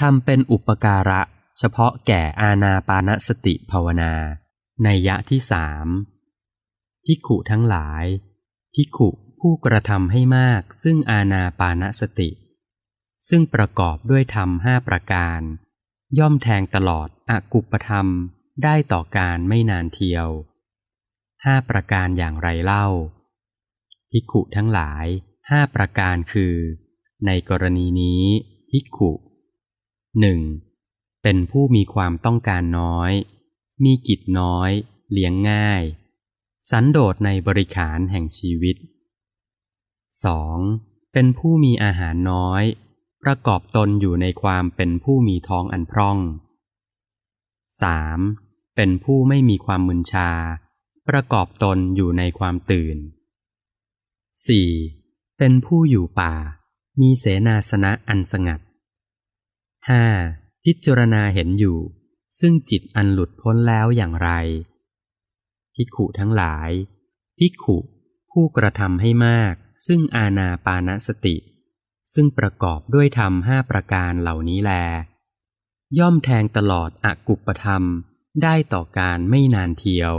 ทำเป็นอุปการะ เฉพาะแก่อาณาปานสติภาวนา ในยะที่สามพิขุทั้งหลาย พิขุผู้กระทำให้มากซึ่งอาณาปานสติ ซึ่งประกอบด้วยธรรมห้าประการ ย่อมแทงตลอดอกุปธรรมได้ต่อการไม่นานเทียวห้าประการอย่างไรเล่าภิกขุทั้งหลายห้าประการคือ ในกรณีนี้ภิกขุ หนึ่งเป็นผู้มีความต้องการน้อย มีกิจน้อย เลี้ยงง่าย สันโดษในบริขารแห่งชีวิต 2. เป็นผู้มีอาหารน้อย ประกอบตนอยู่ในความเป็นผู้มีท้องอันพร่อง 3. เป็นผู้ไม่มีความมึนชา ประกอบตนอยู่ในความตื่น 4. เป็นผู้อยู่ป่า มีเสนาสนะอันสงัด 5. พิจารณาเห็นอยู่ ซึ่งจิตอันหลุดพ้นแล้วอย่างไรพิกขุทั้งหลายพิกขุผู้กระทำให้มาก ซึ่งอาณาปานสติ ซึ่งประกอบด้วยธรรมห้าประการเหล่านี้แล ย่อมแทงตลอดอกุปธรรมได้ต่อการไม่นานเทียว